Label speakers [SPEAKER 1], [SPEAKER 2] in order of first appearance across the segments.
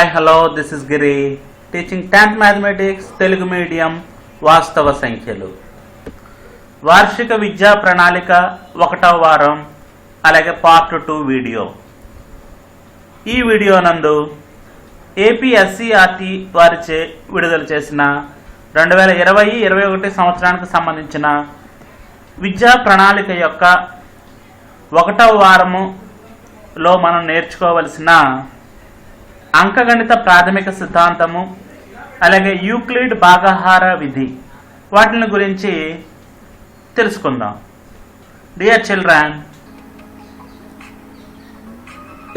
[SPEAKER 1] Hi hello this is Giri teaching tenth mathematics Telugu medium వాస్తవ సంఖ్యలు. వార్షిక విద్యా ప్రణాళిక ఒకటవ వారం అలాగే పార్ట్ టూ వీడియో ఈ వీడియో నందు ఏపీఎస్సిఆర్టీ వారిచే విడుదల చేసిన రెండు వేల ఇరవై ఇరవై ఒకటి సంవత్సరానికి సంబంధించిన విద్యా ప్రణాళిక యొక్క ఒకటవ వారములో మనం నేర్చుకోవలసిన అంకగణిత ప్రాథమిక సిద్ధాంతము అలాగే యూక్లిడ్ భాగాహార విధి. వాటిని గురించి తెలుసుకుందాం. డియర్ చిల్డ్రన్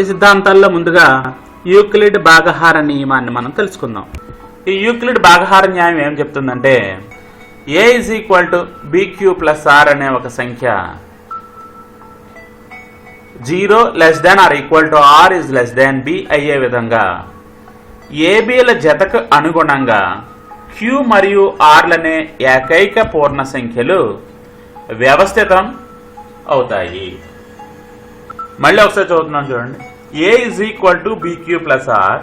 [SPEAKER 1] ఈ సిద్ధాంతాల్లో ముందుగా యూక్లిడ్ భాగహార నియమాన్ని మనం తెలుసుకుందాం. ఈ యూక్లిడ్ భాగహార న్యాయం ఏం చెప్తుందంటే A is equal to B Q plus R అనే ఒక సంఖ్య zero less than or equal to R is less than B అయ్యే విధంగా. ఏబీల జతకు అనుగుణంగా క్యూ మరియు ఆర్లనే ఏకైక పూర్ణ సంఖ్యలు వ్యవస్థితం అవుతాయి. మళ్ళీ ఒకసారి చదువుతున్నాను చూడండి. A is equal to B Q plus R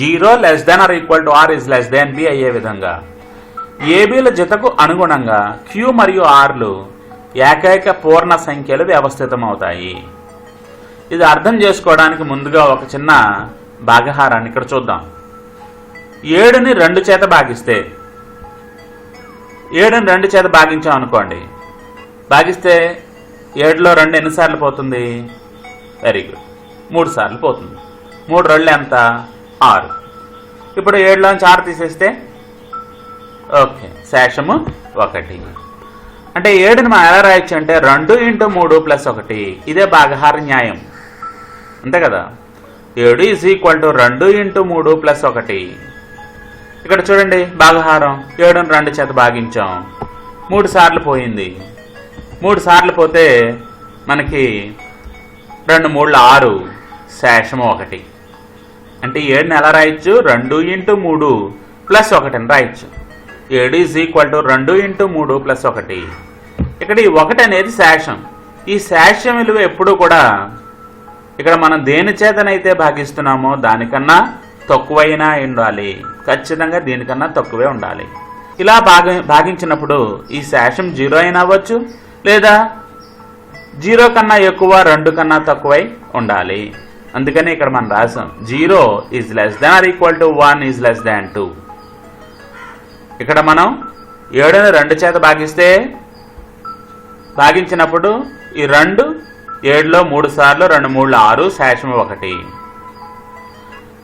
[SPEAKER 1] zero less than or equal to R is less than B అయ్యే విధంగా. ఏబీల జతకు అనుగుణంగా క్యూ మరియు ఆర్లు ఏకైక పూర్ణ సంఖ్యలు వ్యవస్థితమవుతాయి. ఇది అర్థం చేసుకోవడానికి ముందుగా ఒక చిన్న భాగహారాన్ని ఇక్కడ చూద్దాం. ఏడుని రెండు చేత భాగిస్తే ఏడుని రెండు చేత భాగించాం అనుకోండి. భాగిస్తే ఏడులో రెండు ఎన్నిసార్లు పోతుంది? వెరీ గుడ్ మూడు సార్లు పోతుంది. మూడు రెండు ఎంత? ఆరు. ఇప్పుడు ఏడులోంచి ఆరు తీసేస్తే ఓకే శేషము ఒకటి. అంటే ఏడుని మనం ఎలా రాయొచ్చు అంటే రెండు ఇంటూ మూడు ప్లస్ ఒకటి. ఇదే భాగహార న్యాయం. అంతే కదా? ఏడు ఈజ్ ఈక్వల్ టు రెండు ఇంటూ మూడు ప్లస్ ఒకటి. ఇక్కడ చూడండి భాగహారం. ఏడుని రెండు చేత భాగించాం. మూడు సార్లు పోయింది. మూడు సార్లు పోతే మనకి రెండు మూడు ఆరు శేషము ఒకటి. అంటే ఏడుని ఎలా రాయొచ్చు? రెండు ఇంటూ మూడు ప్లస్ ఒకటిని రాయొచ్చు. ఏడు ఈజ్ ఈక్వల్ టు రెండు ఇంటూ మూడు ప్లస్ ఒకటి. ఇక్కడ ఈ ఒకటి అనేది శాషం ఈ శాషం విలువ ఎప్పుడు కూడా ఇక్కడ మనం దేని చేతనైతే భాగిస్తున్నామో దానికన్నా తక్కువైనా ఉండాలి. ఖచ్చితంగా దీనికన్నా తక్కువే ఉండాలి. ఇలా భాగ భాగించినప్పుడు ఈ శాషం జీరో అయినా అవ్వచ్చు లేదా జీరో కన్నా ఎక్కువ రెండు కన్నా తక్కువై ఉండాలి. అందుకని ఇక్కడ మనం రాసాం zero is less than or equal to one is less than two. ఇక్కడ మనం ఏడుని రెండు చేత భాగిస్తే భాగించినప్పుడు ఈ రెండు ఏడులో మూడు సార్లు రెండు మూడు ఆరు శేషం ఒకటి.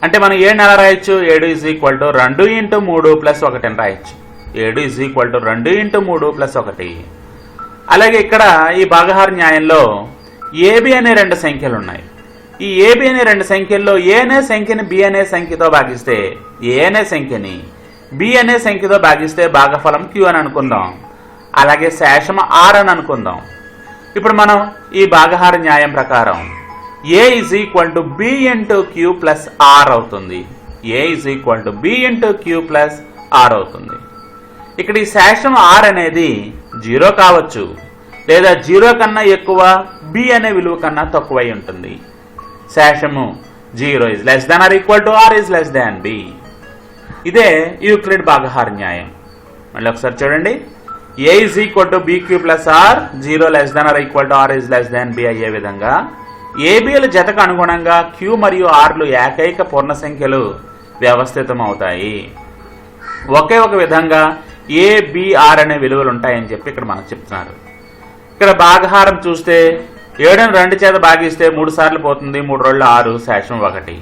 [SPEAKER 1] అంటే మనం ఏడు ఎలా రాయొచ్చు? ఏడు ఈజ్ ఈక్వల్ టు రెండు ఇంటూ మూడు ప్లస్ ఒకటి అని రాయొచ్చు. ఏడు ఈజ్ ఈక్వల్ టు రెండు ఇంటూ మూడు ప్లస్ ఒకటి. అలాగే ఇక్కడ ఈ భాగహార న్యాయంలో ఏబి అనే రెండు సంఖ్యలు ఉన్నాయి. ఈ ఏబి అనే రెండు సంఖ్యల్లో ఏ అనే సంఖ్యని బి అనే సంఖ్యతో భాగిస్తే ఏ అనే సంఖ్యని బి అనే సంఖ్యతో భాగిస్తే భాగఫలం క్యూ అని అనుకుందాం. అలాగే శేషం ఆర్ అని అనుకుందాం. ఇప్పుడు మనం ఈ భాగహార న్యాయం ప్రకారం A is equal to B into Q plus R అవుతుంది. A is equal to B into Q plus R అవుతుంది. ఇక్కడ ఈ శేషం ఆర్ అనేది జీరో కావచ్చు. లేదా జీరో కన్నా ఎక్కువ బి అనే విలువ కన్నా తక్కువై ఉంటుంది. శేషము zero is less than or equal to R is less than B ఇదే యూక్లిడ్ భాగహార న్యాయం. మళ్ళీ ఒకసారి చూడండి. A is equal to B Q plus R zero less than or equal to R is less than B అయ్యే విధంగా ABL జతకు అనుగుణంగా queue మరియు ఆర్లు ఏకైక పూర్ణ సంఖ్యలు వ్యవస్థితం అవుతాయి ఒకే ఒక విధంగా ఏబిఆర్ అనే విలువలు ఉంటాయని చెప్పి ఇక్కడ మనకు చెప్తున్నారు. ఇక్కడ భాగహారం చూస్తే ఏడుని రెండు చేత భాగిస్తే మూడు సార్లు పోతుంది మూడు రోజులు ఆరు శేషం ఒకటి.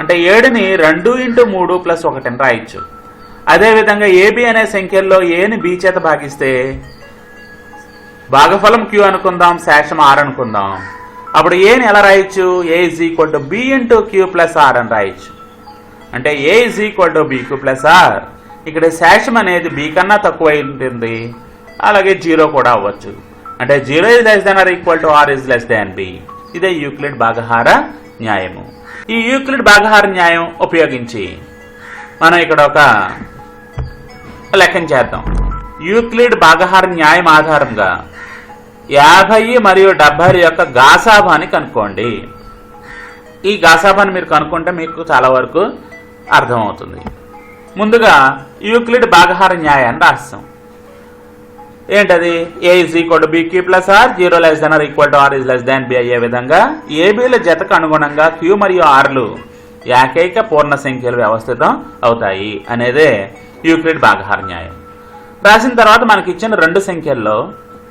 [SPEAKER 1] అంటే ఏడుని రెండు ఇంటూ మూడు ప్లస్ ఒకటిని రాయొచ్చు. అదేవిధంగా ఏబి అనే సంఖ్యల్లో ఏని బి చేత భాగిస్తే భాగఫలం క్యూ అనుకుందాం శేషం ఆర్ అనుకుందాం. అప్పుడు ఏని ఎలా రాయొచ్చు? A is equal to B into Q plus R అని రాయొచ్చు. అంటే A is equal to B Q plus R ఇక్కడ శేషం అనేది బి కన్నా తక్కువ ఉంటుంది అలాగే జీరో కూడా అవ్వచ్చు. అంటే zero is less than or equal to r is less than b ఇదే యూక్లిడ్ భాగహార న్యాయము. ఈ యూక్లిడ్ భాగహార న్యాయం ఉపయోగించి మనం ఇక్కడ ఒక లెక్కన చేద్దాం. యూక్లిడ్ భాగహార న్యాయం ఆధారంగా యాభై మరియు డెబ్బై యొక్క గాసాభాని కనుక్కోండి. ఈ గాసాబాన్ని మీరు కనుక్కుంటే మీకు చాలా వరకు అర్థమవుతుంది. ముందుగా యూక్లిడ్ భాగహార న్యాయాన్ని రాస్తాం. ఏంటది? A is equal to b q plus r zero less then r equal to r is less than b అయ్యే విధంగా ఏబీల జతకు అనుగుణంగా క్యూ మరియు ఆర్లు ఏకైక పూర్ణ సంఖ్యలు వ్యవస్థితం అవుతాయి. అనేదే యూక్లిడ్ భాగహార న్యాయం రాసిన తర్వాత మనకి ఇచ్చిన రెండు సంఖ్యల్లో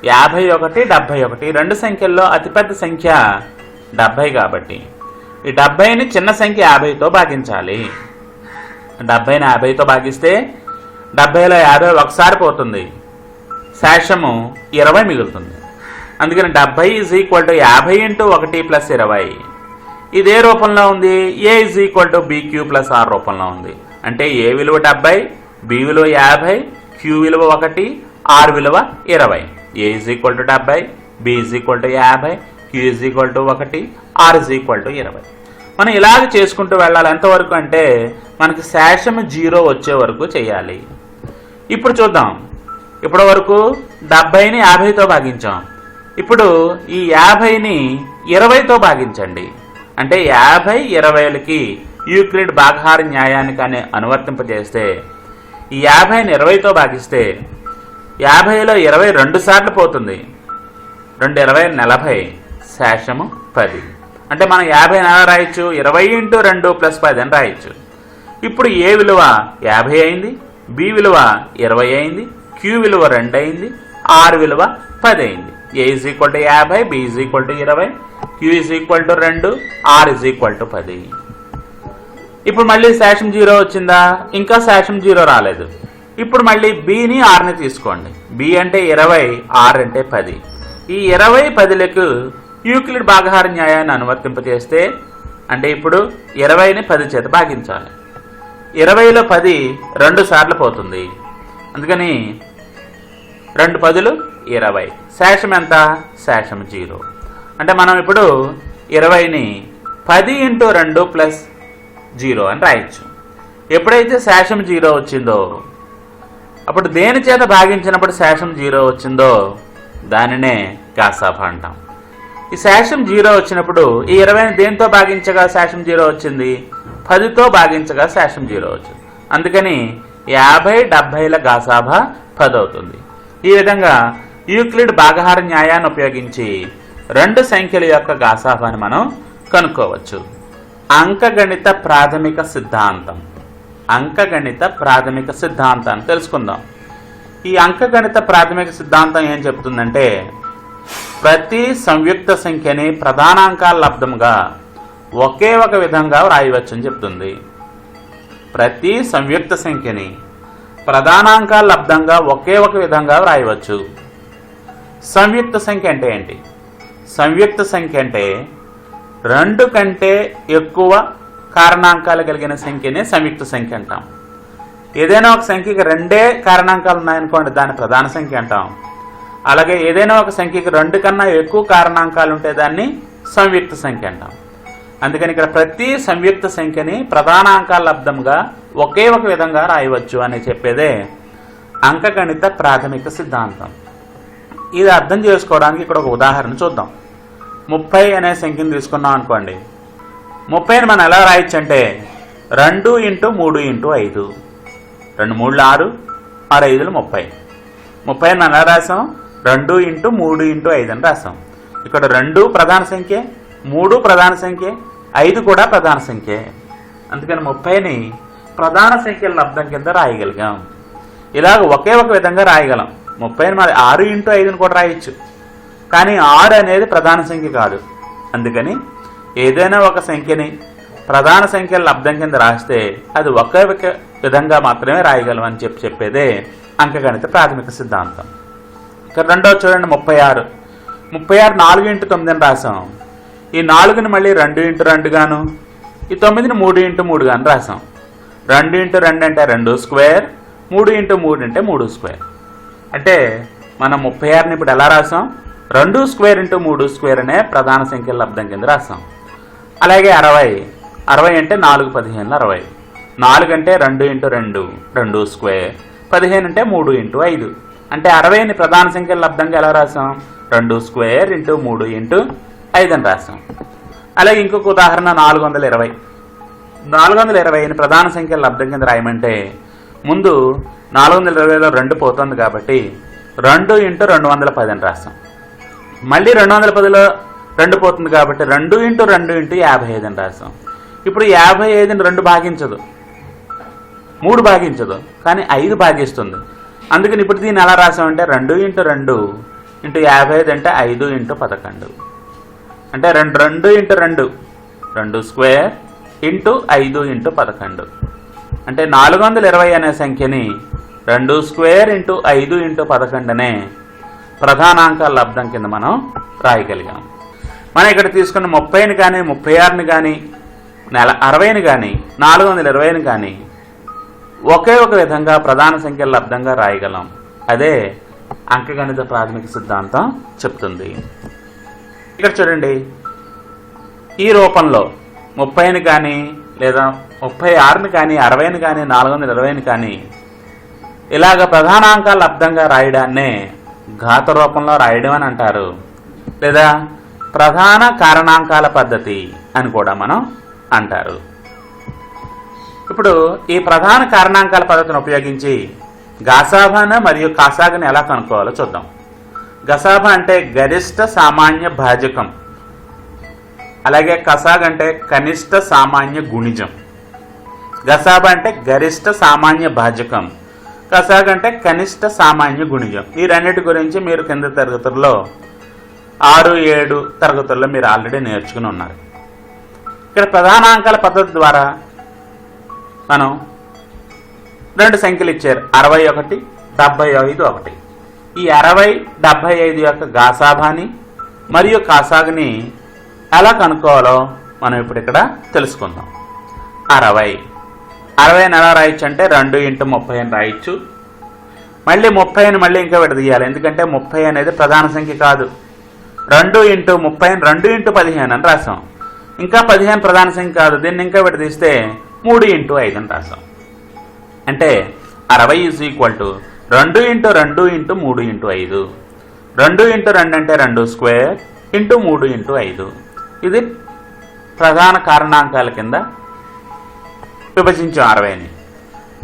[SPEAKER 1] యాభై ఒకటి డెబ్భై ఒకటి రెండు సంఖ్యల్లో అతిపెద్ద సంఖ్య డెబ్భై కాబట్టి. ఈ డెబ్భైని చిన్న సంఖ్య యాభైతో భాగించాలి. డెబ్భైని యాభైతో భాగిస్తే డెబ్భైలో యాభై ఒకసారి పోతుంది. శేషము ఇరవై మిగులుతుంది. అందుకని డెబ్బై ఈజ్ ఈక్వల్ టు యాభై ఇంటూ ఒకటి ప్లస్ ఇరవై. ఇదే రూపంలో ఉంది. A is equal to b q plus r రూపంలో ఉంది. అంటే ఏ విలువ డెబ్బై బి విలువ యాభై క్యూ విలువ ఒకటి ఆర్ విలువ ఇరవై. ఏ ఈజ్ ఈక్వల్ టు డెబ్బై బి ఈజ్ ఈక్వల్ టు యాభై క్యూ ఈజ్ ఈక్వల్ టు ఒకటి ఆర్ ఈజ్ ఈక్వల్ టు ఇరవై. మనం ఇలాగ చేసుకుంటూ వెళ్ళాలి. ఎంతవరకు అంటే మనకి శేషము జీరో వచ్చే వరకు చేయాలి. ఇప్పుడు చూద్దాం. ఇప్పటి వరకు డెబ్బైని యాభైతో భాగించాం. ఇప్పుడు ఈ యాభైని ఇరవైతో భాగించండి. అంటే యాభై ఇరవైలకి యూక్లిడ్ భాగహార న్యాయానికి అనే అనువర్తింపజేస్తే ఈ యాభైని ఇరవైతో భాగిస్తే యాభైలో ఇరవై రెండు సార్లు పోతుంది. రెండు ఇరవై నలభై శేషము పది. అంటే మనం యాభై నెల రాయొచ్చు? ఇరవై ఇంటూ రెండు ప్లస్ పది అని రాయొచ్చు. ఇప్పుడు ఏ విలువ యాభై అయింది? బి విలువ ఇరవై అయింది. క్యూ విలువ రెండు అయింది. ఆర్ విలువ పది అయింది. ఏ ఈజ్ ఈక్వల్ టు యాభై? బి ఈజ్ ఈక్వల్ టు ఇరవై. క్యూ ఈజ్ ఈక్వల్ టు రెండు. ఆర్ ఈజ్ ఈక్వల్ టు పది. ఇప్పుడు మళ్ళీ శాషం జీరో వచ్చిందా? ఇంకా శాషం జీరో రాలేదు. ఇప్పుడు మళ్ళీ బిని ఆర్ని తీసుకోండి. బి అంటే ఇరవై ఆర్ అంటే పది. ఈ ఇరవై పదిలకు యూక్లిడ్ భాగహార న్యాయాన్ని అనువర్తింపజేస్తే అంటే ఇప్పుడు ఇరవైని పది చేత భాగించాలి. ఇరవైలో పది రెండు సార్లు పోతుంది. అందుకని రెండు పదులు ఇరవై. శేషం ఎంత? శేషం జీరో. అంటే మనం ఇప్పుడు ఇరవైని పది ఇంటూ రెండు ప్లస్ జీరో అని రాయొచ్చు. ఎప్పుడైతే శేషం జీరో వచ్చిందో అప్పుడు దేని చేత భాగించినప్పుడు శేషం జీరో వచ్చిందో దానినే కాసాఫ అంటాం. ఈ శేషం జీరో వచ్చినప్పుడు ఈ ఇరవైని దేనితో భాగించగా శేషం జీరో వచ్చింది? పదితో భాగించగా శేషం జీరో వచ్చింది. అందుకని యాభై డెబ్భైల గాసాభా పది అవుతుంది ఈ విధంగా యూక్లిడ్ భాగహార న్యాయాన్ని ఉపయోగించి రెండు సంఖ్యల యొక్క గాసాభాని మనం కనుక్కోవచ్చు. అంకగణిత ప్రాథమిక సిద్ధాంతం. అంకగణిత ప్రాథమిక సిద్ధాంతాన్ని తెలుసుకుందాం. ఈ అంకగణిత ప్రాథమిక సిద్ధాంతం ఏం చెప్తుందంటే ప్రతి సంయుక్త సంఖ్యని ప్రధానాంకాల లబ్ధంగా ఒకే ఒక విధంగా వ్రాయవచ్చని చెప్తుంది. ప్రతి సంయుక్త సంఖ్యని ప్రధానాంకాల లబ్ధంగా ఒకే ఒక విధంగా వ్రాయవచ్చు. సంయుక్త సంఖ్య అంటే ఏంటి? సంయుక్త సంఖ్య అంటే రెండు కంటే ఎక్కువ కారణాంకాలు కలిగిన సంఖ్యనే సంయుక్త సంఖ్య అంటాం. ఏదైనా ఒక సంఖ్యకి రెండే కారణాంకాలు ఉన్నాయనుకోండి దాన్ని ప్రధాన సంఖ్య అంటాం. అలాగే ఏదైనా ఒక సంఖ్యకి రెండు కన్నా ఎక్కువ కారణాంకాలు ఉంటే దాన్ని సంయుక్త సంఖ్య అంటాం. అందుకని ఇక్కడ ప్రతి సంయుక్త సంఖ్యని ప్రధానాంకాల లబ్ధంగా ఒకే ఒక విధంగా రాయవచ్చు అని చెప్పేదే అంకగణిత ప్రాథమిక సిద్ధాంతం. ఇది అర్థం చేసుకోవడానికి ఇక్కడ ఒక ఉదాహరణ చూద్దాం. ముప్పై అనే సంఖ్యను తీసుకున్నాం అనుకోండి. ముప్పైని మనం ఎలా రాయొచ్చు అంటే రెండు ఇంటూ మూడు ఇంటూ ఐదు. రెండు మూడు ఆరు ఆరు ఐదులు ముప్పై. ముప్పైని మనం ఎలా రాసాం? రెండు ఇంటూ మూడు ఇంటూ ఐదు అని రాసాం. ఇక్కడ రెండు ప్రధాన సంఖ్య మూడు ప్రధాన సంఖ్య ఐదు కూడా ప్రధాన సంఖ్య. అందుకని ముప్పైని ప్రధాన సంఖ్యల లబ్ధం కింద రాయగలిగాం. ఇలాగ ఒకే ఒక విధంగా రాయగలం. ముప్పైని మరి ఆరు ఇంటూ ఐదుని కూడా రాయొచ్చు. కానీ ఆరు అనేది ప్రధాన సంఖ్య కాదు. అందుకని ఏదైనా ఒక సంఖ్యని ప్రధాన సంఖ్యల లబ్ధం కింద రాస్తే అది ఒకే ఒక విధంగా మాత్రమే రాయగలం అని చెప్పి చెప్పేదే అంకగణిత ప్రాథమిక సిద్ధాంతం. ఇక్కడ రెండో చూడండి ముప్పై ఆరు. ముప్పై ఆరు నాలుగు ఇంటూ తొమ్మిదిని రాసాం. ఈ నాలుగుని మళ్ళీ రెండు ఇంటూ రెండు గాను ఈ తొమ్మిదిని మూడు ఇంటూ మూడు గాను రాసాం. రెండు ఇంటూ రెండు అంటే రెండు స్క్వేర్ మూడు ఇంటూ మూడు అంటే మూడు స్క్వేర్. అంటే మనం ముప్పై ఆరుని ఇప్పుడు ఎలా రాసాం? రెండు స్క్వేర్ ఇంటూ మూడు స్క్వేర్ అనే ప్రధాన సంఖ్యల లబ్ధం కింద రాస్తాం. అలాగే అరవై. అరవై అంటే నాలుగు పదిహేను అరవై. నాలుగు అంటే రెండు ఇంటూ రెండు రెండు స్క్వేర్. పదిహేను అంటే మూడు ఇంటూ ఐదు. అంటే అరవైని ప్రధాన సంఖ్యల లబ్ధంగా ఎలా రాసాం రెండు స్క్వేర్ ఇంటూ మూడు ఇంటూ ఐదు అని రాసాం అలాగే ఇంకొక ఉదాహరణ నాలుగు వందల ఇరవై. నాలుగు వందల ఇరవైని ప్రధాన సంఖ్యల లబ్ధం కింద రాయమంటే ముందు నాలుగు వందల ఇరవైలో రెండు పోతుంది కాబట్టి రెండు ఇంటూ రెండు వందల పది అని రాస్తాం. మళ్ళీ రెండు వందల పదిలో రెండు పోతుంది కాబట్టి రెండు ఇంటూ రెండు ఇంటూ యాభై ఐదు అని రాసాం ఇప్పుడు యాభై ఐదుని రెండు భాగించదు. మూడు భాగించదు. కానీ ఐదు భాగిస్తుంది. అందుకని ఇప్పుడు దీన్ని ఎలా రాసామంటే రెండు ఇంటూ రెండు ఇంటూ యాభై ఐదు అంటే ఐదు ఇంటూ పదకొండు. అంటే రెండు రెండు ఇంటూ రెండు. రెండు స్క్వేర్ ఇంటూ ఐదు ఇంటూ పదకొండు. అంటే నాలుగు వందల ఇరవై అనే సంఖ్యని రెండు స్క్వేర్ ఇంటూ ఐదు ఇంటూ పదకొండు అనే ప్రధానాంక లబ్ధం కింద మనం రాయగలిగాం. మనం ఇక్కడ తీసుకున్న ముప్పైని కానీ ముప్పై ఆరుని కానీ నెల అరవైని కానీ నాలుగు వందల ఇరవైని కానీ ఒకే ఒక విధంగా ప్రధాన సంఖ్య లబ్ధంగా రాయగలం. అదే అంకగణిత ప్రాథమిక సిద్ధాంతం చెప్తుంది. ఇక్కడ చూడండి. ఈ రూపంలో ముప్పైని కానీ లేదా ముప్పై ఆరుని కానీ అరవైని కానీ నాలుగు వందల ఇరవైని కానీ ఇలాగ ప్రధానాంకాలు లబ్ధంగా రాయడాన్నే ఘాత రూపంలో రాయడం అని అంటారు. లేదా ప్రధాన కారణాంకాల పద్ధతి అని కూడా మనం అంటారు. ఇప్పుడు ఈ ప్రధాన కారణాంకాల పద్ధతిని ఉపయోగించి గాసాభాన మరియు కాసాగను ఎలా కనుక్కోవాలో చూద్దాం. గసాభ అంటే గరిష్ట సామాన్య భాజకం. అలాగే కసాగ్ అంటే కనిష్ట సామాన్య గుణిజం. గసాబ అంటే గరిష్ట సామాన్య భాజకం. కసాగ్ అంటే కనిష్ట సామాన్య గుణిజం. ఈ రెండింటి గురించి మీరు కింద తరగతుల్లో ఆరు ఏడు తరగతుల్లో మీరు ఆల్రెడీ నేర్చుకుని ఉన్నారు. ఇక్కడ ప్రధానాంకాల పద్ధతి ద్వారా మనం రెండు సంఖ్యలు ఇచ్చారు. అరవై ఒకటి డెబ్బై ఐదు ఒకటి. ఈ అరవై డెబ్బై ఐదు యొక్క గాసాభాని మరియు కాసాగ్ని ఎలా కనుక్కోవాలో మనం ఇప్పుడు ఇక్కడ తెలుసుకుందాం. అరవై. అరవై ఎలా రాయొచ్చు అంటే రెండు ఇంటూ ముప్పై అని రాయొచ్చు మళ్ళీ ముప్పై అని మళ్ళీ ఇంకా విడదీయాలి ఎందుకంటే ముప్పై అనేది ప్రధాన సంఖ్య కాదు. రెండు ఇంటూ ముప్పై రెండు ఇంటూ పదిహేను అని రాసాం. ఇంకా పదిహేను ప్రధాన సంఖ్య కాదు. దీన్ని ఇంకా విడదీస్తే మూడు ఇంటూ ఐదు అని రాసాం. అంటే అరవై ఈజ్ ఈక్వల్ టు రెండు ఇంటూ రెండు ఇంటూ మూడు ఇంటూ ఐదు. రెండు ఇంటూ రెండు అంటే రెండు స్క్వేర్ ఇంటూ మూడు ఇంటూ ఐదు. ఇది ప్రధాన కారణాంకాల కింద విభజించాం అరవైని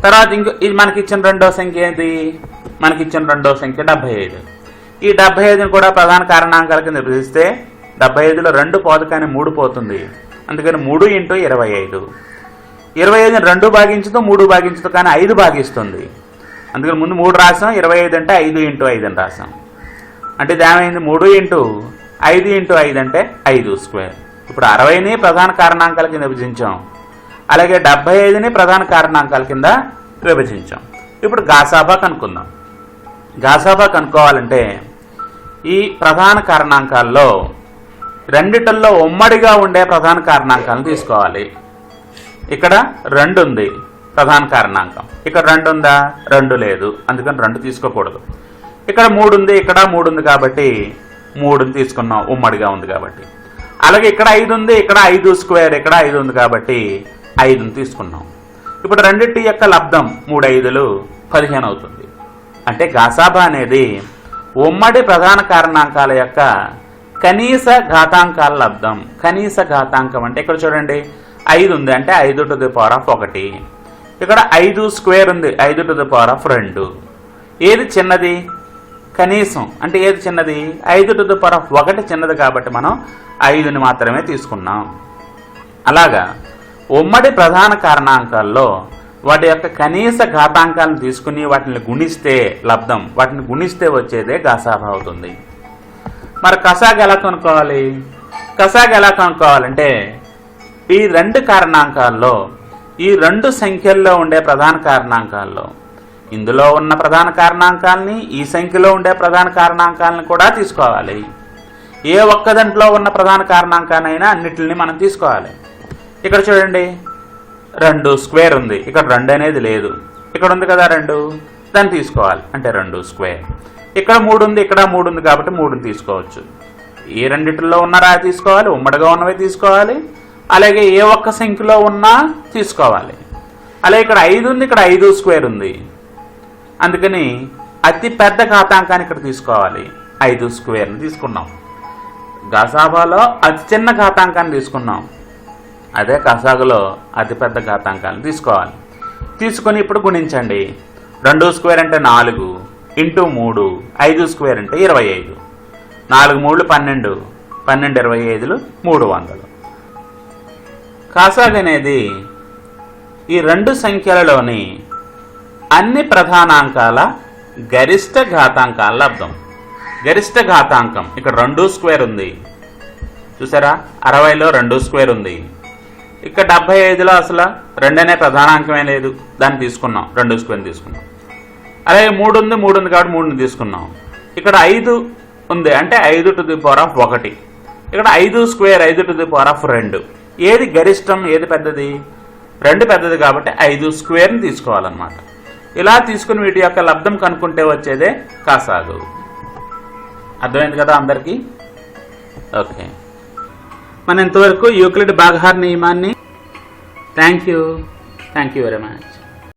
[SPEAKER 1] తర్వాత ఇంకో ఇది మనకి ఇచ్చిన రెండో సంఖ్య ఏది మనకిచ్చిన రెండో సంఖ్య డెబ్బై ఐదు. ఈ డెబ్బై ఐదుని కూడా ప్రధాన కారణాంకాల కింద విభజిస్తే డెబ్బై ఐదులో రెండు పోదు కానీ మూడు పోతుంది. అందుకని మూడు ఇంటూ ఇరవై ఐదు. ఇరవై ఐదుని రెండు భాగించదు మూడు భాగించదు కానీ ఐదు భాగిస్తుంది. అందుకని ముందు మూడు రాసాం ఇరవై ఐదు అంటే ఐదు ఇంటూ ఐదు అని రాసాం. అంటే ఇది మూడు ఇంటూ ఐదు ఇంటూ ఐదు అంటే ఐదు స్క్వేర్. ఇప్పుడు అరవైని ప్రధాన కారణాంకాల కింద విభజించాం అలాగే డెబ్బై ఐదుని ప్రధాన కారణాంకాల కింద విభజించాం. ఇప్పుడు గాసాబా కనుక్కుందాం. గాసాబా కనుక్కోవాలంటే ఈ ప్రధాన కారణాంకాల్లో రెండిటల్లో ఉమ్మడిగా ఉండే ప్రధాన కారణాంకాలను తీసుకోవాలి. ఇక్కడ రెండు ఉంది ప్రధాన కారణాంకం. ఇక్కడ రెండు ఉందా రెండు లేదు. అందుకని రెండు తీసుకోకూడదు. ఇక్కడ మూడు ఉంది ఇక్కడ మూడు ఉంది కాబట్టి మూడుని తీసుకున్నాం. ఉమ్మడిగా ఉంది కాబట్టి. అలాగే ఇక్కడ ఐదు ఉంది ఇక్కడ ఐదు స్క్వేర్ ఇక్కడ ఐదు ఉంది కాబట్టి ఐదుని తీసుకున్నాం. ఇప్పుడు రెండింటి యొక్క లబ్ధం మూడు ఐదులు పదిహేను అవుతుంది అంటే గాసాబా అనేది ఉమ్మడి ప్రధాన కారణాంకాల యొక్క కనీస ఘాతాంకాల లబ్ధం. కనీస ఘాతాంకం అంటే ఇక్కడ చూడండి ఐదు ఉంది అంటే ఐదు టు ది పవర్ ఆఫ్ ఒకటి. ఇక్కడ ఐదు స్క్వేర్ ఉంది ఐదు టు ది పవర్ ఆఫ్ రెండు. ఏది చిన్నది? కనీసం. అంటే ఏది చిన్నది? ఐదు టు ది పవర్ ఆఫ్ ఒకటి చిన్నది కాబట్టి మనం ఐదుని మాత్రమే తీసుకున్నాం. అలాగా. ఉమ్మడి ప్రధాన కారణాంకాల్లో వాటి యొక్క కనీస ఘాతాంకాలను తీసుకుని వాటిని గుణిస్తే లబ్ధం వాటిని గుణిస్తే వచ్చేదే గాసాభా అవుతుంది. మరి కసాగ్ ఎలా కనుక్కోవాలి? కసాగ్ ఎలా కనుక్కోవాలంటే ఈ రెండు కారణాంకాల్లో ఈ రెండు సంఖ్యల్లో ఉండే ప్రధాన కారణాంకాల్లో ఇందులో ఉన్న ప్రధాన కారణాంకాలని ఈ సంఖ్యలో ఉండే ప్రధాన కారణాంకాలను కూడా తీసుకోవాలి. ఏ ఒక్కదాంట్లో ఉన్న ప్రధాన కారణాంకానైనా అన్నిటిని మనం తీసుకోవాలి. ఇక్కడ చూడండి. రెండు స్క్వేర్ ఉంది. ఇక్కడ రెండు అనేది లేదు. ఇక్కడ ఉంది కదా రెండు. దాన్ని తీసుకోవాలి. అంటే రెండు స్క్వేర్. ఇక్కడ మూడు ఉంది ఇక్కడ మూడు ఉంది కాబట్టి మూడుని తీసుకోవచ్చు. ఏ రెండిటిలో ఉన్నారా తీసుకోవాలి ఉమ్మడిగా ఉన్నవి తీసుకోవాలి. అలాగే ఏ ఒక్క సంఖ్యలో ఉన్నా తీసుకోవాలి. అలాగే ఇక్కడ ఐదు ఉంది ఇక్కడ ఐదు స్క్వేర్ ఉంది. అందుకని అతి పెద్ద ఘాతాంకాన్ని ఇక్కడ తీసుకోవాలి. ఐదు స్క్వేర్ని తీసుకున్నాం. గసాబాలో అతి చిన్న ఘాతాంకాన్ని తీసుకున్నాం. అదే కసాగులో అతిపెద్ద ఘాతాంకాలను తీసుకోవాలి. తీసుకొని ఇప్పుడు గుణించండి. రెండు స్క్వేర్ అంటే నాలుగు ఇంటూ మూడు ఐదు స్క్వేర్ అంటే ఇరవై ఐదు. నాలుగు మూడు పన్నెండు పన్నెండు ఇరవై ఐదులు మూడు వందలు. కాసాగ్ అనేది ఈ రెండు సంఖ్యలలోని అన్ని ప్రధానాంకాల గరిష్ట ఘాతాంకాల లబ్ధం గరిష్ట ఘాతాంకం ఇక్కడ రెండు స్క్వేర్ ఉంది. చూసారా? అరవైలో రెండు స్క్వేర్ ఉంది. ఇక్కడ డెబ్బై ఐదులో అసలు రెండు అనే ప్రధానాంకమే లేదు. దాన్ని తీసుకున్నాం. రెండు స్క్వేర్ తీసుకున్నాం. అలాగే మూడు ఉంది మూడు ఉంది కాబట్టి మూడుని తీసుకున్నాం. ఇక్కడ ఐదు ఉంది. అంటే ఐదు టు ది పవర్ ఆఫ్ ఒకటి. ఇక్కడ ఐదు స్క్వేర్ ఐదు టు ది పవర్ ఆఫ్ రెండు. ఏది గరిష్టం ఏది పెద్దది? రెండు పెద్దది కాబట్టి ఐదు స్క్వేర్ని తీసుకోవాలన్నమాట. ఇలా తీసుకుని వీటి యొక్క లబ్ధం కనుక్కుంటే వచ్చేదే కాసాగు. అర్థమైంది కదా అందరికీ? ఓకే. మన ఇంతవరకు యూక్లిడ్ బాగహార్ నియమాన్ని thank you thank you very much